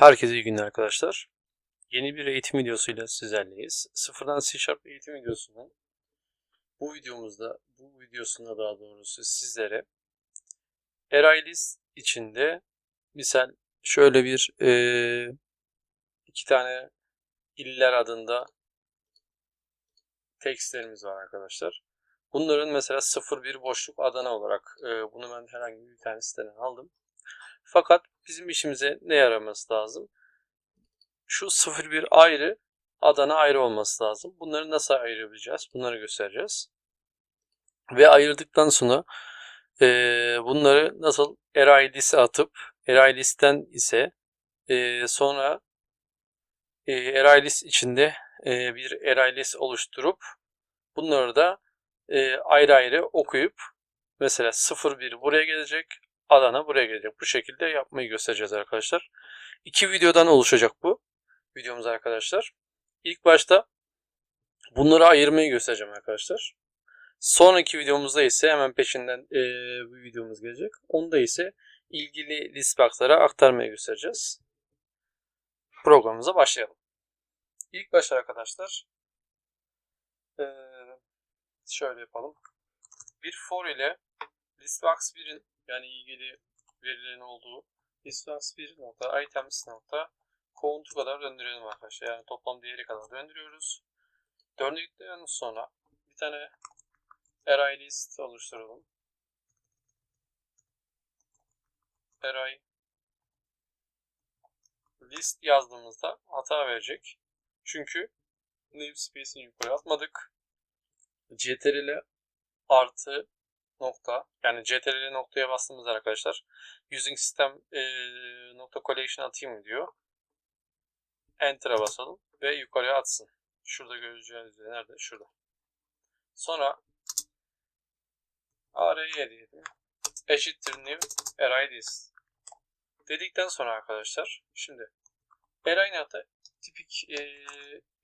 Herkese iyi günler arkadaşlar. Yeni bir eğitim videosuyla sizlerleyiz. Sıfırdan C eğitim videosunun bu videomuzda, bu videosunda daha doğrusu sizlere Erailis içinde misal şöyle bir e, iki tane iller adında tekstlerimiz var arkadaşlar. Bunların mesela 01 boşluk Adana olarak e, bunu ben herhangi bir tane siteden aldım. Fakat bizim işimize ne yaraması lazım? Şu 01 ayrı, Adana ayrı olması lazım. Bunları nasıl ayırabileceğiz? Bunları göstereceğiz. Ve ayırdıktan sonra e, bunları nasıl erailisi atıp erailisten ise e, sonra e, erailis içinde e, bir erailis oluşturup bunları da e, ayrı ayrı okuyup mesela 01 buraya gelecek, Adana buraya gelecek. Bu şekilde yapmayı göstereceğiz arkadaşlar. İki videodan oluşacak bu videomuz arkadaşlar. İlk başta bunları ayırmayı göstereceğim arkadaşlar. Sonraki videomuzda ise hemen peşinden e, bu videomuz gelecek. Onda ise ilgili listbox'lara aktarmayı göstereceğiz. Programımıza başlayalım. İlk başta arkadaşlar e, şöyle yapalım. Bir for ile listbox 1'in yani ilgili verilerin olduğu listbox 1 nokta items nokta count'u kadar döndürelim arkadaşlar. Yani toplam değeri kadar döndürüyoruz. Döndükten sonra bir tane array list oluşturalım. Array list yazdığımızda hata verecek. Çünkü namespace'ini yukarı atmadık. ctrl artı nokta yani ctrl noktaya bastığımız arkadaşlar using system e, nokta collection atayım diyor. Enter'a basalım ve yukarıya atsın. Şurada göreceğiniz üzere nerede? Şurada. Sonra array diyelim. Eşittir new array this. Dedikten sonra arkadaşlar şimdi array nokta tipik e,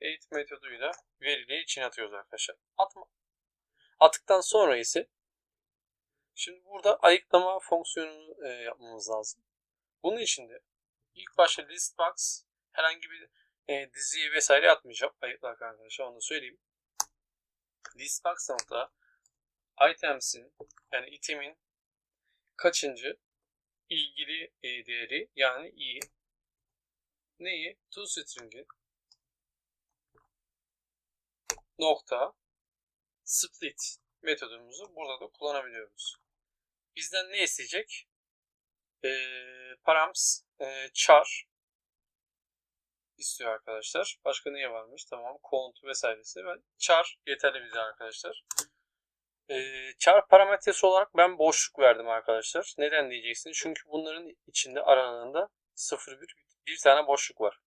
eğit metoduyla verileri içine atıyoruz arkadaşlar. Atma. Attıktan sonra ise Şimdi burada ayıklama fonksiyonunu e, yapmamız lazım. Bunun için de ilk başta listbox herhangi bir e, diziyi vesaire atmayacağım. Ayıklarken arkadaşlar onu söyleyeyim. Listbox nokta items'in yani itemin kaçıncı ilgili e, değeri yani i neyi? toString'i nokta split metodumuzu burada da kullanabiliyoruz bizden ne isteyecek? E, params e, char istiyor arkadaşlar. Başka neye varmış? Tamam. Count vesairesi. Ben char yeterli bize arkadaşlar. E, char parametresi olarak ben boşluk verdim arkadaşlar. Neden diyeceksiniz? Çünkü bunların içinde aralığında 0 bir, bir tane boşluk var.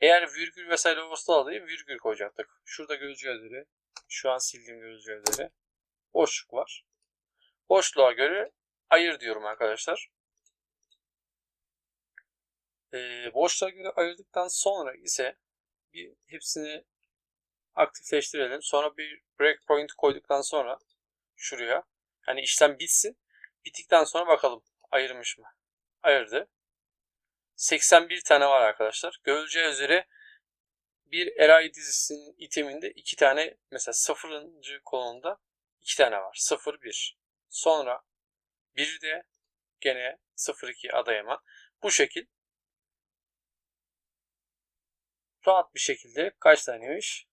Eğer virgül vesaire olursa diye virgül koyacaktık. Şurada göreceğiz üzere. Şu an sildiğim göreceğiz üzere. Boşluk var. Boşluğa göre ayır diyorum arkadaşlar. Ee, boşluğa göre ayırdıktan sonra ise bir hepsini aktifleştirelim. Sonra bir breakpoint koyduktan sonra şuraya yani işlem bitsin. Bittikten sonra bakalım ayırmış mı? Ayırdı. 81 tane var arkadaşlar. Görüleceği üzere bir eray dizisinin iteminde iki tane mesela sıfırıncı kolonda iki tane var. 0 1. Sonra bir de gene 0-2 Adıyaman. Bu şekil rahat bir şekilde kaç taneymiş?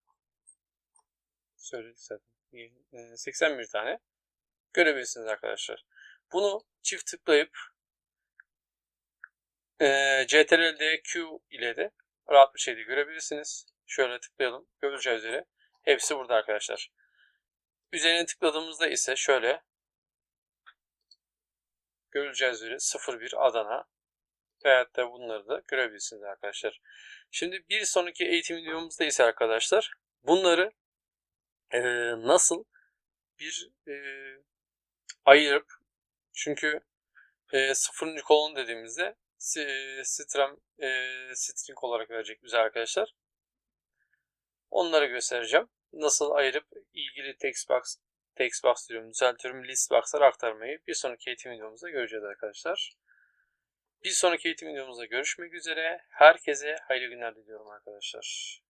Söyledik zaten. 81 tane görebilirsiniz arkadaşlar. Bunu çift tıklayıp e, CTRL Q ile de rahat bir şekilde görebilirsiniz. Şöyle tıklayalım. Göreceğiz üzere. Hepsi burada arkadaşlar. Üzerine tıkladığımızda ise şöyle görüleceğiz üzere 01 Adana veyahut da bunları da görebilirsiniz arkadaşlar. Şimdi bir sonraki eğitim videomuzda ise arkadaşlar bunları e, nasıl bir e, ayırıp çünkü e, sıfırıncı kolon dediğimizde string, e, string olarak verecek bize arkadaşlar. Onları göstereceğim. Nasıl ayırıp ilgili text box text box diyorum, düzeltiyorum, list box'lara aktarmayı bir sonraki eğitim videomuzda göreceğiz arkadaşlar. Bir sonraki eğitim videomuzda görüşmek üzere. Herkese hayırlı günler diliyorum arkadaşlar.